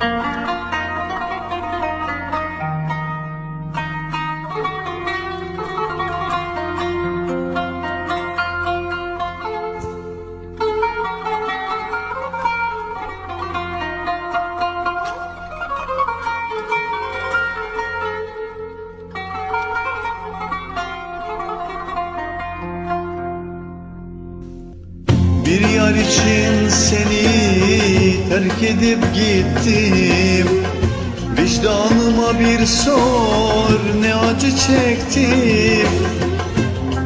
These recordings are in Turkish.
Bir yar için seni terk edip gittim. Vicdanıma bir sor ne acı çektim.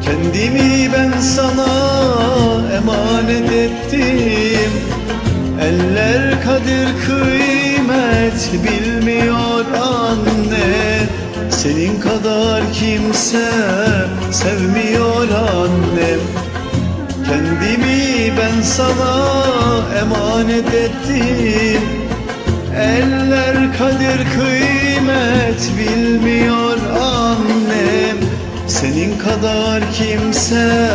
Kendimi ben sana emanet ettim. Eller kadir kıymet bilmiyor anne. Senin kadar kimse sevmiyor annem Kendimi ben sana emanet ettim. Eller kadir kıymet bilmiyor annem. Senin kadar kimse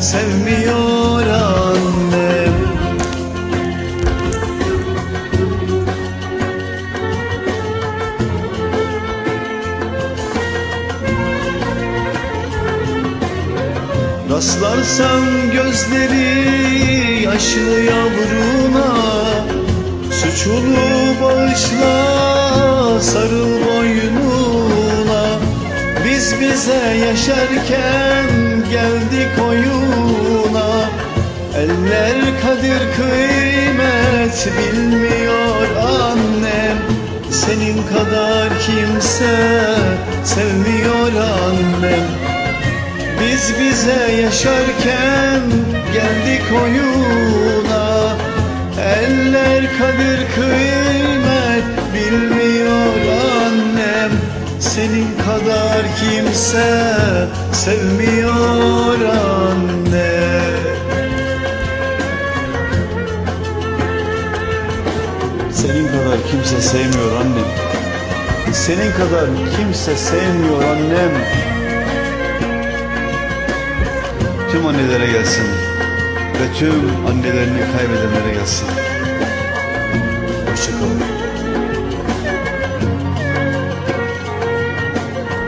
sevmiyor annem Rastlarsam gözleri yaşlı yavruna Suçunu bağışla sarıl boynuna. Biz bize yaşarken geldik oyuna. Eller kadir kıymet bilmiyor annem. Senin kadar kimse sevmiyor annem biz bize yaşarken geldik oyuna. Eller kadir kıymet bilmiyor annem. Senin kadar kimse sevmiyor anne Senin kadar kimse sevmiyor annem. Senin kadar kimse sevmiyor annem tüm annelere gelsin ve tüm annelerini kaybedenlere gelsin. Hoşçakalın.